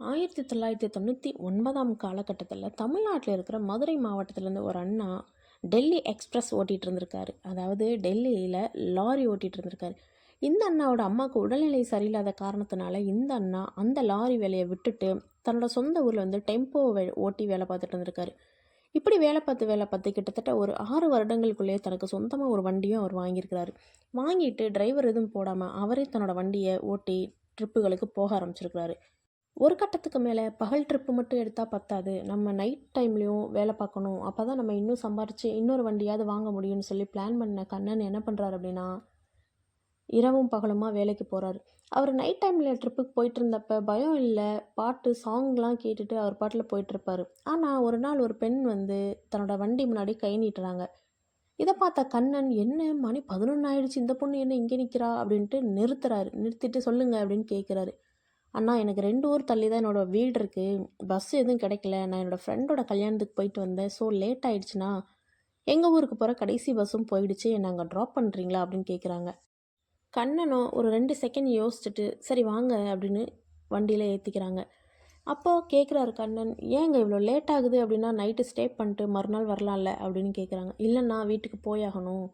ஆயிரத்தி தொள்ளாயிரத்தி தொண்ணூற்றி ஒன்பதாம் காலகட்டத்தில் தமிழ்நாட்டில் இருக்கிற மதுரை மாவட்டத்திலேருந்து ஒரு அண்ணா டெல்லி எக்ஸ்பிரஸ் ஓட்டிகிட்டு இருந்திருக்காரு. அதாவது டெல்லியில் லாரி ஓட்டிகிட்டு இருந்திருக்காரு. இந்த அண்ணாவோட அம்மாவுக்கு உடல்நிலை சரியில்லாத காரணத்தினால இந்த அண்ணா அந்த லாரி வேலையை விட்டுட்டு தன்னோட சொந்த ஊரில் வந்து டெம்போ வே ஓட்டி வேலை பார்த்துட்டு இருந்திருக்காரு. இப்படி வேலை பார்த்து வேலை பார்த்து கிட்டத்தட்ட ஒரு ஆறு வருடங்களுக்குள்ளேயே தனக்கு சொந்தமாக ஒரு வண்டியும் அவர் வாங்கியிருக்கிறாரு. வாங்கிட்டு டிரைவர் எதுவும் போடாமல் அவரே தன்னோட வண்டியை ஓட்டி ட்ரிப்புகளுக்கு போக ஆரம்பிச்சிருக்கிறாரு. ஒரு கட்டத்துக்கு மேலே பகல் ட்ரிப்பு மட்டும் எடுத்தால் பத்தாது. நம்ம நைட் டைம்லேயும் வேலை பார்க்கணும். அப்போ தான் நம்ம இன்னும் சம்பாரித்து இன்னொரு வண்டியாவது வாங்க முடியும்னு சொல்லி பிளான் பண்ண கண்ணன் என்ன பண்ணுறாரு அப்படின்னா இரவும் பகலுமாக வேலைக்கு போகிறார் அவர் நைட் டைமில் ட்ரிப்புக்கு போயிட்டு இருந்தப்ப பயம் இல்லை பாட்டு சாங்லாம் கேட்டுட்டு அவர் பாட்டில் போயிட்டுருப்பார் ஆனால் ஒரு நாள் ஒரு பெண் வந்து தன்னோட வண்டி முன்னாடி கை நீட்டுறாங்க. இதை பார்த்த கண்ணன் என்ன மணி பதினொன்று ஆயிடுச்சு இந்த பொண்ணு என்ன இங்கே நிற்கிறா அப்படின்ட்டு நிறுத்துறாரு. நிறுத்திட்டு சொல்லுங்க அப்படின்னு கேட்குறாரு அண்ணா எனக்கு ரெண்டு ஊர் தள்ளி தான் என்னோடய வீடு இருக்குது பஸ் எதுவும் கிடைக்கல. நான் என்னோடய ஃப்ரெண்டோட கல்யாணத்துக்கு போயிட்டு வந்தேன். ஸோ லேட் ஆயிடுச்சுன்னா எங்கள் ஊருக்கு போகிற கடைசி பஸ்ஸும் போயிடுச்சு. என்னை அங்கே ட்ராப் பண்ணுறீங்களா அப்படின்னு கேட்குறாங்க கண்ணனும் ஒரு ரெண்டு செகண்ட் யோசிச்சுட்டு சரி வாங்க அப்படின்னு வண்டியில் ஏற்றிக்கிறாங்க அப்போது கேட்குறாரு கண்ணன் ஏங்க இவ்வளோ லேட் ஆகுது அப்படின்னா நைட்டு ஸ்டே பண்ணிட்டு மறுநாள் வரலாம்ல அப்படின்னு கேட்குறாங்க இல்லைண்ணா வீட்டுக்கு போயாகணும்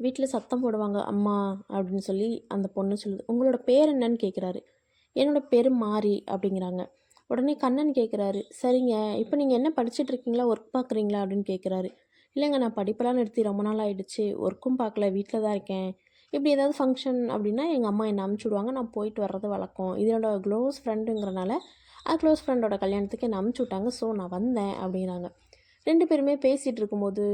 வீட்டில் சத்தம் போடுவாங்க அம்மா அப்படின்னு சொல்லி அந்த பொண்ணு சொல்லுது. உங்களோட பேர் என்னன்னு கேட்குறாரு என்னோடய பேர் மாரி அப்படிங்கிறாங்க. உடனே கண்ணன் கேட்குறாரு சரிங்க இப்போ நீங்கள் என்ன படிச்சுட்டு இருக்கீங்களா? ஒர்க் பார்க்குறீங்களா அப்படின்னு கேட்குறாரு இல்லைங்க நான் படிப்பெல்லாம் நிறுத்தி ரொம்ப நாள் ஆகிடுச்சு ஒர்க்கும் பார்க்கல வீட்டில் தான் இருக்கேன். இப்படி ஏதாவது ஃபங்க்ஷன் அப்படின்னா எங்கள் அம்மா என்னை அமுச்சு விடுவாங்க நான் போயிட்டு வர்றது வழக்கம். இதனோட க்ளோஸ் ஃப்ரெண்டுங்கிறனால ஆ க்ளோஸ் ஃப்ரெண்டோட கல்யாணத்துக்கு என்னை அமுச்சு விட்டாங்க ஸோ நான் வந்தேன் அப்படிங்கிறாங்க. ரெண்டு பேருமே பேசிகிட்டு இருக்கும்போது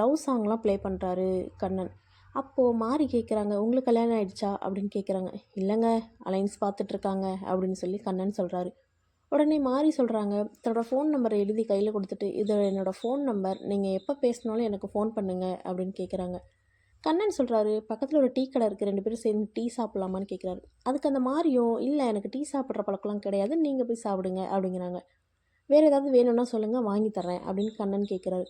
லவ் சாங்லாம் ப்ளே பண்ணுறாரு கண்ணன். அப்போது மாறி கேட்குறாங்க உங்களுக்கு கல்யாணம் ஆயிடுச்சா? அப்படின்னு கேட்குறாங்க இல்லைங்க அலைன்ஸ் பார்த்துட்ருக்காங்க அப்படின்னு சொல்லி கண்ணன் சொல்கிறாரு உடனே மாறி சொல்கிறாங்க தன்னோட ஃபோன் நம்பரை எழுதி கையில் கொடுத்துட்டு இது என்னோடய ஃபோன் நம்பர் நீங்கள் எப்போ பேசினாலும் எனக்கு ஃபோன் பண்ணுங்கள் அப்படின்னு கேட்குறாங்க கண்ணன் சொல்கிறாரு பக்கத்தில் ஒரு டீ கடை இருக்குது ரெண்டு பேரும் சேர்ந்து டீ சாப்பிட்லாமான்னு கேட்குறாரு அதுக்கு அந்த மாதிரியும் இல்லை எனக்கு டீ சாப்பிட்ற பழக்கம்லாம் கிடையாது நீங்கள் போய் சாப்பிடுங்க அப்படிங்கிறாங்க. வேறு ஏதாவது வேணும்னா சொல்லுங்கள் வாங்கி தரேன் அப்படின்னு கண்ணன் கேட்குறாரு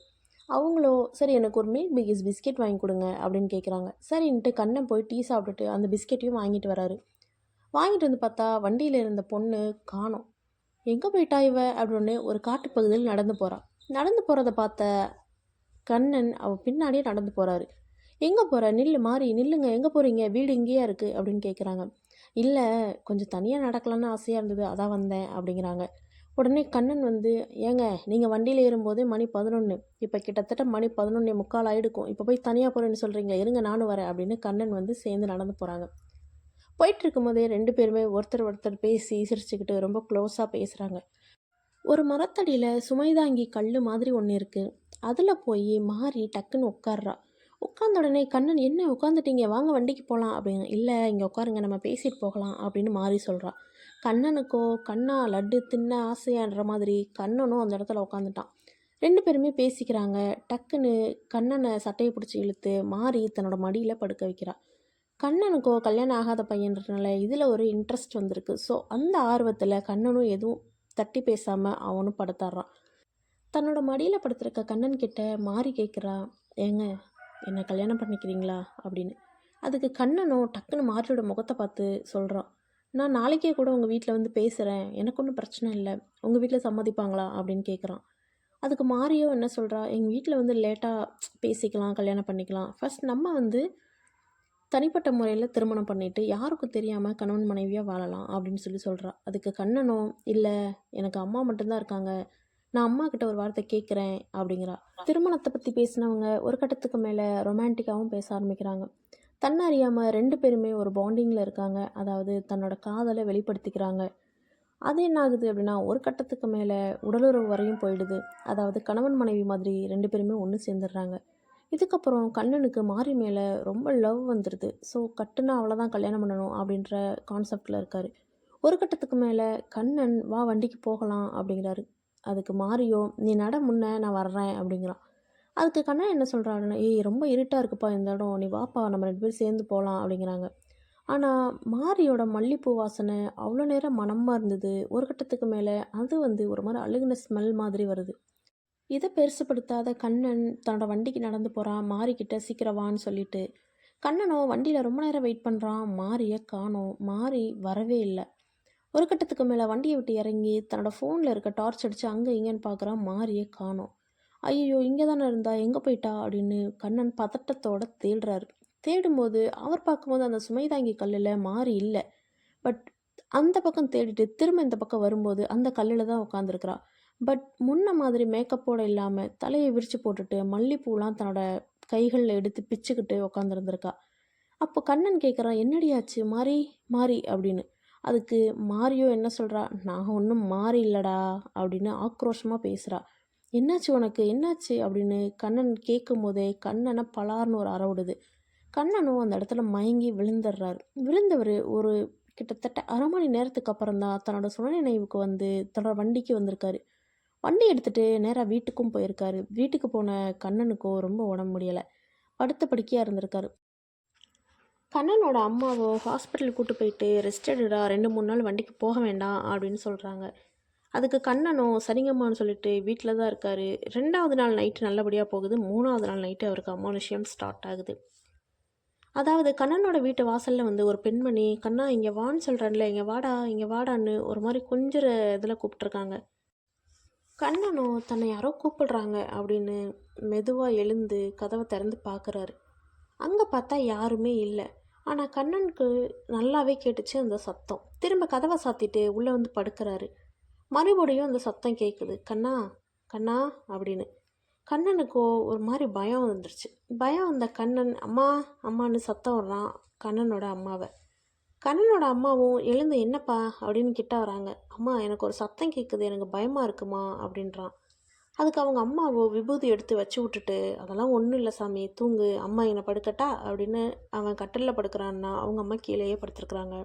அவங்களோ சரி எனக்கு ஒரு மில்க் பிகிஸ் பிஸ்கெட் வாங்கி கொடுங்க அப்படின்னு கேட்குறாங்க சரின்ட்டு கண்ணன் போய் டீ சாப்பிட்டுட்டு அந்த பிஸ்கெட்டையும் வாங்கிட்டு வராரு. வாங்கிட்டு வந்து பார்த்தா வண்டியில் இருந்த பொண்ணு காணோம். எங்கே போயிட்டா இவ? அப்படின்னு ஒரு காட்டுப்பகுதியில் நடந்து போகிறான் நடந்து போகிறத பார்த்த கண்ணன் அவள் பின்னாடியே நடந்து போகிறாரு எங்கே போகிற நில்லு மாறி நில்லுங்க. எங்கே போகிறீங்க வீடு இங்கேயா இருக்குது அப்படின்னு கேட்குறாங்க இல்லை கொஞ்சம் தனியாக நடக்கலான்னு ஆசையாக இருந்தது. அதான் வந்தேன் அப்படிங்கிறாங்க. உடனே கண்ணன் வந்து ஏங்க நீங்கள் வண்டியில் ஏறும்போதே மணி பதினொன்று இப்போ கிட்டத்தட்ட மணி பதினொன்னே முக்கால் ஆகிடுக்கும் இப்போ போய் தனியாக போகிறேன்னு சொல்கிறீங்க இருங்க நானும் வரேன் அப்படின்னு கண்ணன் வந்து சேர்ந்து நடந்து போகிறாங்க போயிட்டு இருக்கும்போதே ரெண்டு பேருமே ஒருத்தர் ஒருத்தர் பேசி சிரிச்சுக்கிட்டு ரொம்ப க்ளோஸாக பேசுகிறாங்க ஒரு மரத்தடியில் சுமைதாங்கி கல் மாதிரி ஒன்று இருக்குது அதில் போய் மாறி டக்குன்னு உட்கார்றா. உட்காந்த உடனே கண்ணன் என்ன உட்காந்துட்டீங்க வாங்க வண்டிக்கு போகலாம் அப்படின்னு இல்லை இங்கே உட்காருங்க. நம்ம பேசிட்டு போகலாம். அப்படின்னு மாறி சொல்கிறான் கண்ணனுக்கோ கண்ணா லட்டு தின்ன ஆசையான்ற மாதிரி கண்ணனும் அந்த இடத்துல உட்காந்துட்டான் ரெண்டு பேருமே பேசிக்கிறாங்க. டக்குன்னு கண்ணனை சட்டையை பிடிச்சி இழுத்து மாறி தன்னோட மடியில் படுக்க வைக்கிறா. கண்ணனுக்கோ கல்யாணம் ஆகாத பையன்றதுனால இதில் ஒரு இன்ட்ரெஸ்ட் வந்திருக்கு. ஸோ அந்த ஆர்வத்தில் கண்ணனும் எதுவும் தட்டி பேசாமல் அவனும் படுத்தாடுறான் தன்னோட மடியில் படுத்துருக்க கண்ணன் கிட்ட மாறி கேட்குறா ஏங்க என்னை கல்யாணம் பண்ணிக்கிறீங்களா? அப்படின்னு. அதுக்கு கண்ணனும் டக்குன்னு மாறியோட முகத்தை பார்த்து சொல்கிறான் நான் நாளைக்கே கூட உங்கள் வீட்டில் வந்து பேசுகிறேன் எனக்கு ஒன்றும் பிரச்சனை இல்லை. உங்கள் வீட்டில் சம்மதிப்பாங்களா? அப்படின்னு கேட்குறான் அதுக்கு மாறியோ என்ன சொல்கிறா எங்கள் வீட்டில் வந்து லேட்டாக பேசிக்கலாம் கல்யாணம் பண்ணிக்கலாம். ஃபஸ்ட் நம்ம வந்து தனிப்பட்ட முறையில் திருமணம் பண்ணிவிட்டு யாருக்கும் தெரியாமல் கணவன் மனைவியாக வாழலாம் அப்படின்னு சொல்லி சொல்கிறா அதுக்கு கண்ணனும் இல்லை எனக்கு அம்மா மட்டும்தான் இருக்காங்க. நான் அம்மா கிட்ட ஒரு வார்த்தை கேட்குறேன் அப்படிங்கிறா. திருமணத்தை பற்றி பேசினவங்க ஒரு கட்டத்துக்கு மேலே ரொமான்டிக்காகவும் பேச ஆரம்பிக்கிறாங்க. தன்னை அறியாமல் ரெண்டு பேருமே ஒரு பாண்டிங்கில் இருக்காங்க. அதாவது தன்னோட காதலை வெளிப்படுத்திக்கிறாங்க. அது என்ன ஆகுது அப்படின்னா ஒரு கட்டத்துக்கு மேலே உடலுறவு வரையும் போயிடுது. அதாவது கணவன் மனைவி மாதிரி ரெண்டு பேருமே ஒன்று சேர்ந்துடுறாங்க. இதுக்கப்புறம் கண்ணனுக்கு மாறி மேலே ரொம்ப லவ் வந்துடுது. ஸோ கட்டுனா அவ்வளோதான் கல்யாணம் பண்ணணும் அப்படின்ற கான்செப்டில் இருக்கார். ஒரு கட்டத்துக்கு மேலே கண்ணன் வா வண்டிக்கு போகலாம் அப்படிங்கிறாரு. அதுக்கு மாறியோ நீ நட முன்ன நான் வர்றேன் அப்படிங்கிறான். அதுக்கு கண்ணன் என்ன சொல்கிறாருன்னா ஏய் ரொம்ப இருட்டாக இருக்குப்பா இந்த இடம். நீ வாப்பா நம்ம ரெண்டு பேரும் சேர்ந்து போகலாம் அப்படிங்கிறாங்க. ஆனால் மாரியோட மல்லிப்பூ வாசனை அவ்வளோ நேரம் மனமாக இருந்தது. ஒரு கட்டத்துக்கு மேலே அது வந்து ஒரு மாதிரி அழுகுன ஸ்மெல் மாதிரி வருது. இதை பெருசுப்படுத்தாத கண்ணன் தன்னோட வண்டிக்கு நடந்து போகிறான் மாரிக்கிட்ட சீக்கிரம் வான்னு சொல்லிட்டு கண்ணனோ வண்டியில் ரொம்ப நேரம் வெயிட் பண்ணுறான் மாரியை காணோம். மாறி வரவே இல்லை. ஒரு கட்டத்துக்கு மேலே வண்டியை விட்டு இறங்கி தன்னோட ஃபோனில் இருக்க டார்ச் அடித்து அங்கே இங்கேன்னு பார்க்குறான் மாரியை காணோம். ஐயோ இங்கே தானே இருந்தா? எங்கே போயிட்டா? அப்படின்னு கண்ணன் பதட்டத்தோட தேடுறாரு. தேடும்போது அவர் பார்க்கும்போது அந்த சுமைதாங்கி கல்லில் மாறி இல்லை. பட் அந்த பக்கம் தேடிட்டு திரும்ப இந்த பக்கம் வரும்போது அந்த கல்லில் தான் உட்காந்துருக்குறா பட் முன்ன மாதிரி மேக்கப்போட இல்லாமல் தலையை விரித்து போட்டுட்டு மல்லிப்பூலாம் தன்னோட கைகளில் எடுத்து பிச்சுக்கிட்டு உட்காந்துருந்துருக்கா அப்போ கண்ணன் கேட்குறான் என்னடியாச்சு? மாறி மாறி அப்படின்னு. அதுக்கு மாரியோ என்ன சொல்கிறா நான் ஒன்றும் மாறி இல்லடா அப்படின்னு ஆக்ரோஷமாக பேசுகிறா என்னாச்சு உனக்கு? என்னாச்சு? அப்படின்னு கண்ணன் கேட்கும் போதே கண்ணனை பலார்னு ஒரு அற விடுது. கண்ணனும் அந்த இடத்துல மயங்கி விழுந்துடுறாரு. விழுந்தவர் ஒரு கிட்டத்தட்ட அரை மணி நேரத்துக்கு அப்புறம் தான் தன்னோட சுனநினைவுக்கு வந்து தன்னோட வண்டிக்கு வந்திருக்காரு. வண்டி எடுத்துகிட்டு நேராக வீட்டுக்கும் போயிருக்காரு. வீட்டுக்கு போன கண்ணனுக்கோ ரொம்ப உடம்பு முடியலை. படுத்த படுக்கையாக இருந்திருக்காரு. கண்ணனோட அம்மாவோ ஹாஸ்பிட்டலுக்கு கூட்டு போயிட்டு ரெஸ்ட் எடுடா ரெண்டு மூணு நாள் வண்டிக்கு போக வேண்டாம் அப்படின்னு சொல்கிறாங்க அதுக்கு கண்ணனும் சரிங்கம்மான்னு சொல்லிட்டு வீட்டில் தான் இருக்கார். ரெண்டாவது நாள் நைட்டு நல்லபடியாக போகுது. மூணாவது நாள் நைட்டு அவருக்கு அமானுஷ்யம் ஸ்டார்ட் ஆகுது. அதாவது கண்ணனோட வீட்டு வாசலில் வந்து ஒரு பெண்மணி கண்ணா இங்கே வான்னு சொல்கிறேன்ல இங்கே வாடா இங்கே வாடான்னு ஒரு மாதிரி கொஞ்சம் இதில் கூப்பிட்ருக்காங்க கண்ணனும் தன்னை யாரோ கூப்பிடுறாங்க அப்படின்னு மெதுவாக எழுந்து கதவை திறந்து பார்க்குறாரு அங்கே பார்த்தா யாருமே இல்லை. ஆனால் கண்ணனுக்கு நல்லாவே கேட்டுச்சு அந்த சத்தம். திரும்ப கதவை சாத்திட்டு உள்ளே வந்து படுக்கிறாரு. மறுபடியும் அந்த சத்தம் கேட்குது கண்ணா கண்ணா அப்படின்னு. கண்ணனுக்கோ ஒரு மாதிரி பயம் வந்துருச்சு. பயம் வந்த கண்ணன் அம்மா அம்மான்னு சத்தம் வர்றான் கண்ணனோட அம்மாவை. கண்ணனோட அம்மாவும் எழுந்து என்னப்பா? அப்படின்னு கிட்ட வராங்க. அம்மா எனக்கு ஒரு சத்தம் கேட்குது எனக்கு பயமாக இருக்குமா? அப்படின்றான். அதுக்கு அவங்க அம்மாவோ விபூதி எடுத்து வச்சு விட்டுட்டு அதெல்லாம் ஒன்றும் இல்லை சாமி தூங்கு அம்மா என்னை படுக்கட்டா? அப்படின்னு அவன் கட்டிலில் படுக்கிறான்னா அவங்க அம்மா கீழேயே படுத்துருக்குறாங்க.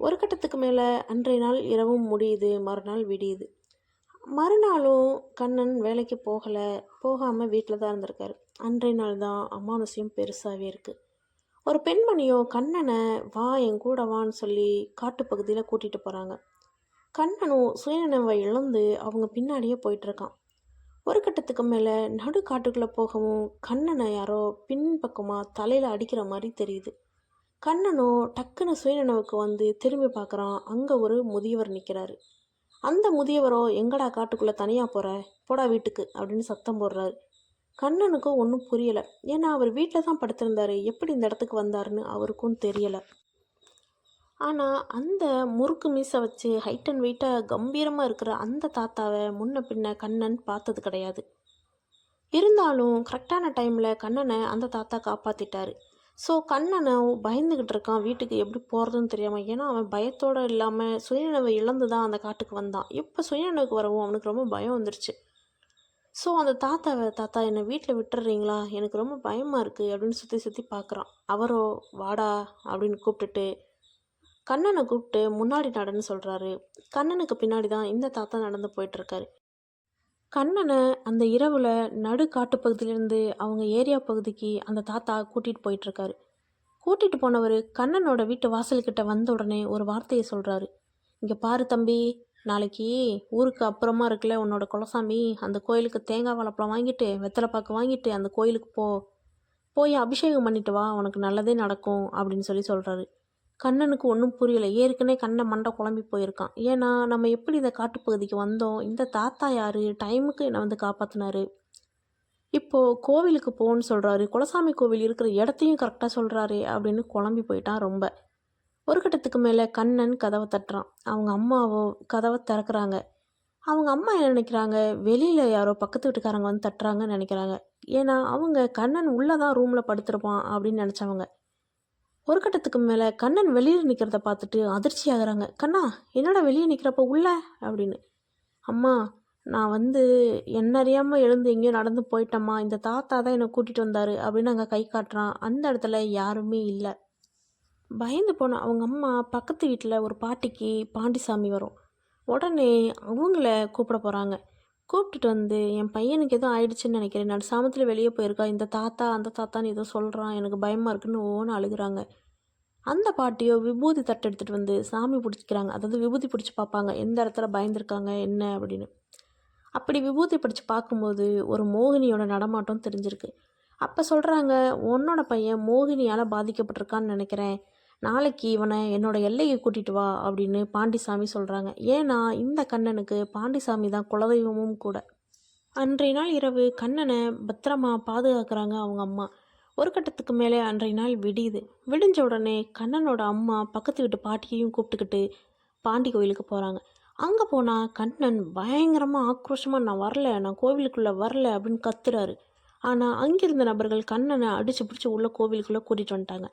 ஒரு கட்டத்துக்கு மேலே அன்றைய நாள் இரவும் முடியுது மறுநாள் விடியுது. மறுநாளும் கண்ணன் வேலைக்கு போகலை போகாமல் வீட்டில் தான் இருந்திருக்காரு. அன்றைய நாள் தான் அமானுஷ்யம் பெருசாகவே இருக்குது ஒரு பெண்மணியோ கண்ணனை வா என் கூட வான்னு சொல்லி காட்டுப்பகுதியில் கூட்டிகிட்டு போகிறாங்க கண்ணனும் சுயநினைவை இழந்து அவங்க பின்னாடியே போயிட்டுருக்கான் ஒரு கட்டத்துக்கு மேலே நடு காட்டுக்குள்ளே போகவும் கண்ணனை யாரோ பின்பக்கமாக தலையில் அடிக்கிற மாதிரி தெரியுது. கண்ணனோ டக்குன்னு சுயநினைவுக்கு வந்து திரும்பி பார்க்குறான். அங்கே ஒரு முதியவர் நிற்கிறாரு அந்த முதியவரோ எங்கடா காட்டுக்குள்ளே தனியாக போகிற போடா வீட்டுக்கு அப்படின்னு சத்தம் போடுறாரு. கண்ணனுக்கும் ஒன்றும் புரியலை. ஏன்னா அவர் வீட்டில் தான் படுத்திருந்தார். எப்படி இந்த இடத்துக்கு வந்தாருன்னு அவருக்கும் தெரியலை. ஆனால் அந்த முறுக்கு மீசை வச்சு ஹைட் அண்ட் வெயிட்டாக கம்பீரமாக இருக்கிற அந்த தாத்தாவை முன்ன பின்ன கண்ணன் பார்த்தது கிடையாது. இருந்தாலும் கரெக்டான டைமில் கண்ணனை அந்த தாத்தா காப்பாற்றிட்டாரு ஸோ கண்ணனை பயந்துக்கிட்டு இருக்கான். வீட்டுக்கு எப்படி போகிறதுன்னு தெரியாமல் ஏன்னா அவன் பயத்தோடு இல்லாமல் சுயநினைவை இழந்து தான் அந்த காட்டுக்கு வந்தான். இப்போ சுயநினைவுக்கு வரவும் அவனுக்கு ரொம்ப பயம் வந்துருச்சு. ஸோ அந்த தாத்தாவை தாத்தா என்னை வீட்டில் விட்டுறீங்களா? எனக்கு ரொம்ப பயமாக இருக்குது அப்படின்னு சுற்றி சுற்றி பார்க்குறான் அவரோ வாடா அப்படின்னு கூப்பிட்டுட்டு கண்ணனை கூப்பிட்டு முன்னாடி நடன்னு சொல்கிறாரு கண்ணனுக்கு பின்னாடி தான் இந்த தாத்தா நடந்து போயிட்டுருக்காரு கண்ணனை அந்த இரவில் நடு காட்டுப்பகுதியிலேருந்து அவங்க ஏரியா பகுதிக்கு அந்த தாத்தா கூட்டிகிட்டு போயிட்டுருக்காரு. கூட்டிகிட்டு போனவர் கண்ணனோட வீட்டு வாசல்கிட்ட வந்த உடனே ஒரு வார்த்தையை சொல்கிறாரு இங்கே பாரு தம்பி நாளைக்கு ஊருக்கு அப்புறமா இருக்குல்ல உன்னோட குலசாமி அந்த கோயிலுக்கு தேங்காய் வாழைப்பழம் வாங்கிட்டு வெத்தலை பாக்கு வாங்கிட்டு அந்த கோயிலுக்கு போ. போய் அபிஷேகம் பண்ணிட்டு வா உனக்கு நல்லதே நடக்கும் அப்படின்னு சொல்லி சொல்கிறாரு கண்ணனுக்கு ஒன்றும் புரியலை. ஏற்கனவே கண்ணை மண்டை குழம்பி போயிருக்கான். ஏன்னா நம்ம எப்படி இந்த காட்டுப்பகுதிக்கு வந்தோம்? இந்த தாத்தா யார்? டைமுக்கு என்னை வந்து காப்பாற்றினாரு இப்போது கோவிலுக்கு போகணுன்னு சொல்கிறாரு குலசாமி கோவில் இருக்கிற இடத்தையும் கரெக்டாக சொல்கிறாரு அப்படின்னு குழம்பி போயிட்டான் ரொம்ப. ஒரு கட்டத்துக்கு மேலே கண்ணன் கதவை தட்டுறான். அவங்க அம்மாவோ கதவை திறக்கிறாங்க. அவங்க அம்மா என்ன நினைக்கிறாங்க? வெளியில் யாரோ பக்கத்து வீட்டுக்காரங்க வந்து தட்டுறாங்கன்னு நினைக்கிறாங்க. ஏன்னா அவங்க கண்ணன் உள்ளே தான் ரூமில் படுத்துருப்பான் அப்படின்னு நினச்சவங்க. ஒரு கட்டத்துக்கு மேலே கண்ணன் வெளியில் நிற்கிறத பார்த்துட்டு அதிர்ச்சி ஆகுறாங்க. கண்ணா என்னடா வெளியே நிற்கிறப்ப உள்ள? அப்படின்னு. அம்மா நான் வந்து என்ன அறியாமல் எழுந்து எங்கேயோ நடந்து போயிட்டம்மா. இந்த தாத்தா தான் என்னை கூட்டிகிட்டு வந்தார் அப்படின்னு அங்கே கை காட்டுறான். அந்த இடத்துல யாருமே இல்லை. பயந்து போன அவங்க அம்மா பக்கத்து வீட்டில் ஒரு பாட்டிக்கு பாண்டிசாமி வரும். உடனே அவங்கள கூப்பிட போகிறாங்க கூப்பிட்டுட்டு வந்து என் பையனுக்கு எதுவும் ஆயிடுச்சுன்னு நினைக்கிறேன். நான் சாமத்தில் வெளியே போயிருக்கா? இந்த தாத்தா அந்த தாத்தான்னு ஏதோ சொல்கிறான் எனக்கு பயமாக இருக்குன்னு ஓன்னு அழுகுறாங்க. அந்த பாட்டியோ விபூதி தட்டு எடுத்துகிட்டு வந்து சாமி பிடிச்சிக்கிறாங்க. அதாவது விபூதி பிடிச்சி பார்ப்பாங்க. எந்த இடத்துல பயந்துருக்காங்க? என்ன? அப்படின்னு. அப்படி விபூதி பிடிச்சி பார்க்கும்போது ஒரு மோகினியோட நடமாட்டம் தெரிஞ்சிருக்கு. அப்போ சொல்கிறாங்க உன்னோட பையன் மோகினியால் பாதிக்கப்பட்டிருக்கான்னு நினைக்கிறேன். நாளைக்கு இவனை என்னோட எல்லைக்கு கூட்டிட்டு வா அப்படின்னு பாண்டிசாமி சொல்கிறாங்க ஏன்னா இந்த கண்ணனுக்கு பாண்டிசாமி தான் குலதெய்வமும் கூட. அன்றைய நாள் இரவு கண்ணனை பத்திரமா பாதுகாக்கிறாங்க அவங்க அம்மா. ஒரு கட்டத்துக்கு மேலே அன்றைய நாள் விடியுது. விடிஞ்ச உடனே கண்ணனோட அம்மா பக்கத்து வீட்டு பாட்டியையும் கூப்பிட்டுக்கிட்டு பாண்டி கோயிலுக்கு போகிறாங்க அங்கே போனால் கண்ணன் பயங்கரமாக ஆக்ரோஷமாக நான் வரல நான் கோவிலுக்குள்ளே வரல அப்படின்னு கத்துறாரு. ஆனால் அங்கிருந்த நபர்கள் கண்ணனை அடிச்சு பிடிச்சி உள்ள கோவிலுக்குள்ளே கூட்டிகிட்டு வந்துட்டாங்க.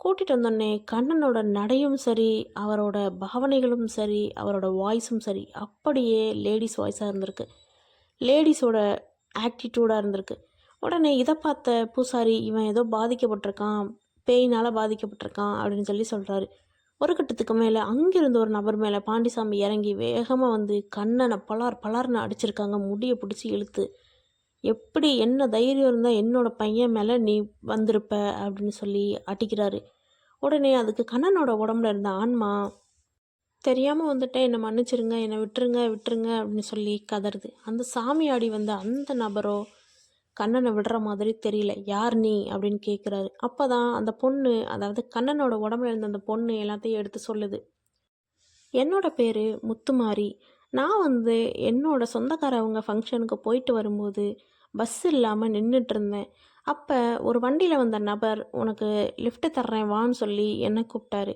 கூட்டிகிட்டு வந்தோடனே கண்ணனோட நடையும் சரி அவரோட பாவனைகளும் சரி அவரோட வாய்ஸும் சரி அப்படியே லேடிஸ் வாய்ஸாக இருந்திருக்கு. லேடிஸோட ஆக்டிடியூடாக இருந்திருக்கு. உடனே இதை பார்த்த பூசாரி இவன் ஏதோ பாதிக்கப்பட்டிருக்கான் பேயினால் பாதிக்கப்பட்டிருக்கான் அப்படின்னு சொல்லி சொல்கிறாரு ஒரு கட்டத்துக்கு மேலே அங்கிருந்து ஒரு நபர் மேலே பாண்டிசாமி இறங்கி வேகமாக வந்து கண்ணனை பலார் பலார்னு அடிச்சிருக்காங்க முடியை பிடிச்சி இழுத்து. எப்படி என்ன தைரியம் இருந்தால் என்னோட பையன் மேலே நீ வந்திருப்ப அப்படின்னு சொல்லி அடிக்கிறாரு. உடனே அதுக்கு கண்ணனோட உடம்புல இருந்த ஆன்மா தெரியாமல் வந்துட்டேன் என்னை மன்னிச்சிருங்க என்னை விட்டுருங்க விட்டுருங்க அப்படின்னு சொல்லி கதறுது. அந்த சாமியாடி வந்த அந்த நபரோ கண்ணனை விடுற மாதிரி தெரியல. யார் நீ? அப்படின்னு கேட்குறாரு அப்போ தான் அந்த பொண்ணு அதாவது கண்ணனோட உடம்புல இருந்த அந்த பொண்ணு எல்லாத்தையும் எடுத்து சொல்லுது. என்னோட பேர் முத்துமாரி. நான் வந்து என்னோடய சொந்தக்காரவங்க ஃபங்க்ஷனுக்கு போயிட்டு வரும்போது பஸ் இல்லாமல் நின்றுட்டு இருந்தேன் அப்போ ஒரு வண்டியில் வந்த நபர் உனக்கு லிஃப்ட்டு தர்றேன் வான்னு சொல்லி என்னை கூப்பிட்டாரு.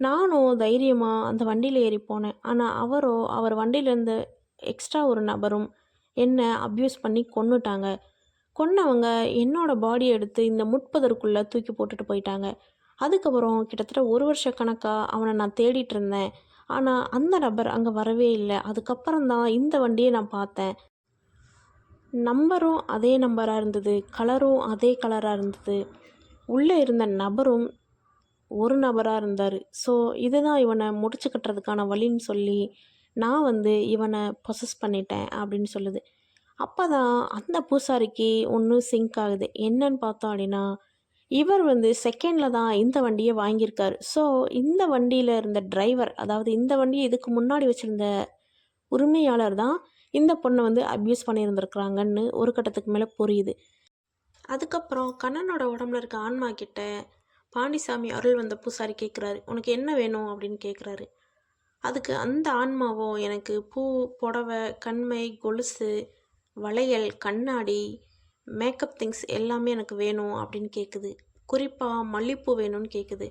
நானும் தைரியமாக அந்த வண்டியில் ஏறி போனேன். ஆனால் அவரோ அவர் வண்டியிலேருந்து எக்ஸ்ட்ரா ஒரு நபரும் என்னை அப்யூஸ் பண்ணி கொன்னுட்டாங்க. கொன்னவங்க என்னோடய பாடியை எடுத்து இந்த முட்பதற்குள்ளே தூக்கி போட்டுட்டு போயிட்டாங்க. அதுக்கப்புறம் கிட்டத்தட்ட ஒரு வருஷ கணக்காக அவனை நான் தேடிட்டு இருந்தேன். ஆனால் அந்த நபர் அங்கே வரவே இல்லை. அதுக்கப்புறம் தான் இந்த வண்டியை நான் பார்த்தேன். நம்பரும் அதே நம்பராக இருந்தது. கலரும் அதே கலராக இருந்தது. உள்ளே இருந்த நபரும் ஒரு நபராக இருந்தார். ஸோ இதுதான் இவனை முடிச்சு கட்டுறதுக்கான வழின்னு சொல்லி நான் வந்து இவனை ப்ரொசஸ் பண்ணிட்டேன் அப்படின்னு சொல்லுது. அப்போ தான் அந்த பூசாரிக்கு ஒன்று சிங்க் ஆகுது. என்னன்னு பார்த்தோம் அப்படின்னா இவர் வந்து செகண்டில் தான் இந்த வண்டியை வாங்கியிருக்காரு. ஸோ இந்த வண்டியில் இருந்த டிரைவர் அதாவது இந்த வண்டியை இதுக்கு முன்னாடி வச்சுருந்த உரிமையாளர் தான் இந்த பொண்ணை வந்து அப்யூஸ் பண்ணியிருந்திருக்கிறாங்கன்னு ஒரு கட்டத்துக்கு மேலே புரியுது. அதுக்கப்புறம் கண்ணனோட உடம்புல இருக்க ஆன்மா கிட்ட பாண்டிசாமி அருள் வந்த பூசாரி கேட்குறாரு உனக்கு என்ன வேணும்? அப்படின்னு கேட்குறாரு அதுக்கு அந்த ஆன்மாவும் எனக்கு பூ புடவை கண்மை கொலுசு வளையல் கண்ணாடி மேக்கப் திங்ஸ் எல்லாமே எனக்கு வேணும் அப்படின்னு கேட்குது குறிப்பாக மல்லிப்பூ வேணும்னு கேட்குது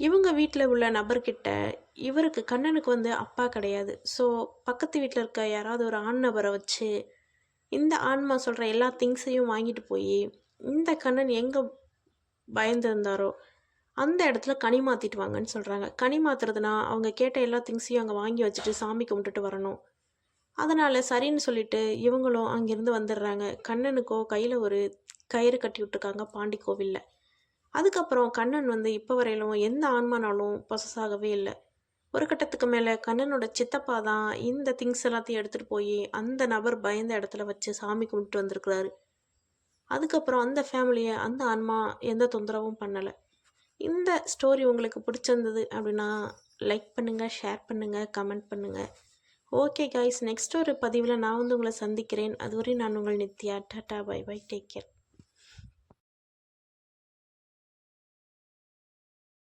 இவங்க வீட்டில் உள்ள நபர்கிட்ட இவருக்கு கண்ணனுக்கு வந்து அப்பா கிடையாது. ஸோ பக்கத்து வீட்டில் இருக்க யாராவது ஒரு ஆண் நபரை வச்சு இந்த ஆன்மா சொல்கிற எல்லா திங்ஸையும் வாங்கிட்டு போய் இந்த கண்ணன் எங்கே பயந்துருந்தாரோ அந்த இடத்துல கனி மாற்றிட்டு வாங்கன்னு சொல்கிறாங்க கனி மாற்றுறதுனா அவங்க கேட்ட எல்லா திங்ஸையும் அங்கே வாங்கி வச்சுட்டு சாமி கும்பிட்டுட்டு வரணும். அதனால் சரின்னு சொல்லிட்டு இவங்களும் அங்கேருந்து வந்துடுறாங்க. கண்ணனுக்கோ கையில் ஒரு கயிறு கட்டி விட்டுருக்காங்க பாண்டி கோவிலில். அதுக்கப்புறம் கண்ணன் வந்து இப்போ வரையிலும் எந்த ஆன்மானாலும் பொசஸ் ஆகவே இல்லை. ஒரு கட்டத்துக்கு மேலே கண்ணனோட சித்தப்பா தான் இந்த திங்ஸ் எல்லாத்தையும் எடுத்துகிட்டு போய் அந்த நபர் பயந்த இடத்துல வச்சு சாமி கும்பிட்டு வந்திருக்கிறாரு. அதுக்கப்புறம் அந்த ஃபேமிலியை அந்த ஆன்மா எந்த தொந்தரவும் பண்ணலை. இந்த ஸ்டோரி உங்களுக்கு பிடிச்சிருந்தது அப்படின்னா லைக் பண்ணுங்கள் ஷேர் பண்ணுங்கள் கமெண்ட் பண்ணுங்கள் ஓகே கைஸ் நெக்ஸ்ட் ஒரு பதிவில் நான் வந்து உங்களை சந்திக்கிறேன். அதுவரை நான் உங்கள் Nithya. Tata bye bye. Take care